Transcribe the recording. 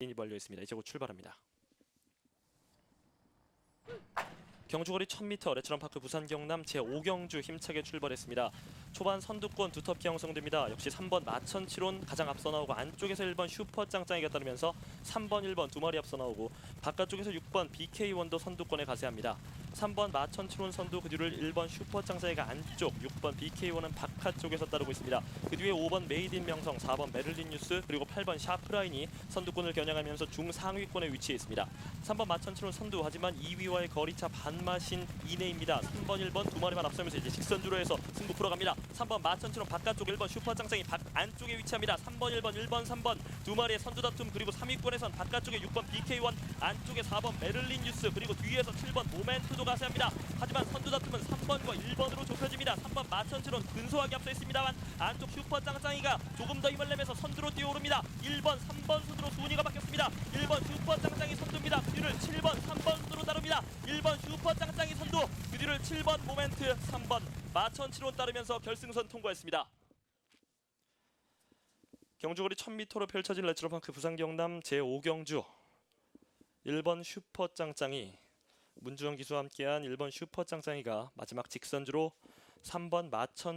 인이 벌려 있습니다. 이제 곧 출발합니다. 경주거리 1000m 레츠런파크 부산 경남 제5경주 힘차게 출발했습니다. 초반 선두권 두텁게 형성됩니다. 역시 3번 마천치론 가장 앞서 나오고 안쪽에서 1번 슈퍼 짱짱이가 따르면서 3번 1번 두 마리 앞서 나오고 바깥쪽에서 6번 BK1도 선두권에 가세합니다. 3번 마천치론 선두 그 뒤를 1번 슈퍼 짱짱이가 안쪽 6번 BK1은 바깥쪽에서 따르고 있습니다. 그 뒤에 5번 메이딘 명성 4번 메를린 뉴스 그리고 8번 샤프라인이 선두권을 겨냥하면서 중상위권에 위치해 있습니다. 3번 마천치론 선두 하지만 2위와의 거리차 반마신 이내입니다. 3번 1번 두 마리만 앞서면서 이제 직선주로 해서 승부 풀어갑니다. 3번 마천치론 바깥쪽 1번 슈퍼 짱짱이 바, 안쪽에 위치합니다. 3번 1번 1번 3번 두 마리의 선두 다툼 그리고 3위권에선 바깥쪽에 6번 BK1 안쪽에 4번 메를린 뉴스 그리고 뒤에서 7번 모멘트 도 가세합니다. 하지만 선두 다툼은 3번과 1번으로 좁혀집니다. 3번 마천치론 근소하게 앞서 있습니다만 안쪽 슈퍼 짱짱이가 조금 더 힘을 내면서 선두로 뛰어오릅니다. 1번 3번 순으로 순위가 바뀌었습니다. 1번 슈퍼 짱짱이 선두입니다. 그 뒤를 7번 3번 순으로 따릅니다. 1번 슈퍼 짱짱이 선두 그 뒤를 7번 모멘트 3번 마천치론 따르면서 결승선 통과했습니다. 경주거리 1000m로 펼쳐진 레츠로파크 부산 경남 제5경주 1번 슈퍼 짱짱이 문주영 기수와 함께한 1번 슈퍼 짱짱이가 마지막 직선주로 3번 마천